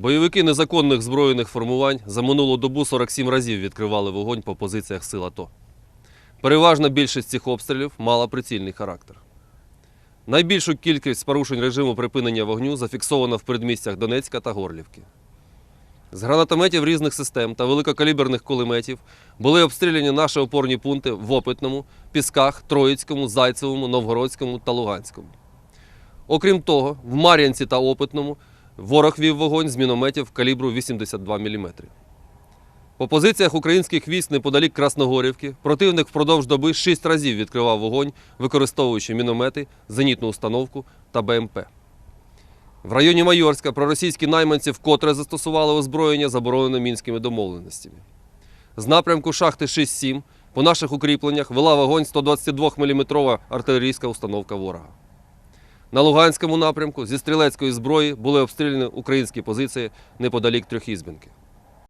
Бойовики незаконних збройних формувань за минулу добу 47 разів відкривали вогонь по позиціях сил АТО. Переважна більшість цих обстрілів мала прицільний характер. Найбільшу кількість порушень режиму припинення вогню зафіксовано в передмістях Донецька та Горлівки. З гранатометів різних систем та великокаліберних кулеметів були обстріляні наші опорні пункти в Опитному, Пісках, Троїцькому, Зайцевому, Новгородському та Луганському. Окрім того, в Мар'янці та Опитному ворог вів вогонь з мінометів калібру 82 мм. По позиціях українських військ неподалік Красногорівки противник впродовж доби шість разів відкривав вогонь, використовуючи міномети, зенітну установку та БМП. В районі Майорська проросійські найманці вкотре застосували озброєння, заборонене мінськими домовленостями. З напрямку шахти 6-7 по наших укріпленнях вела вогонь 122 мм артилерійська установка ворога. На Луганському напрямку зі стрілецької зброї були обстріляні українські позиції неподалік Трьохізбінки.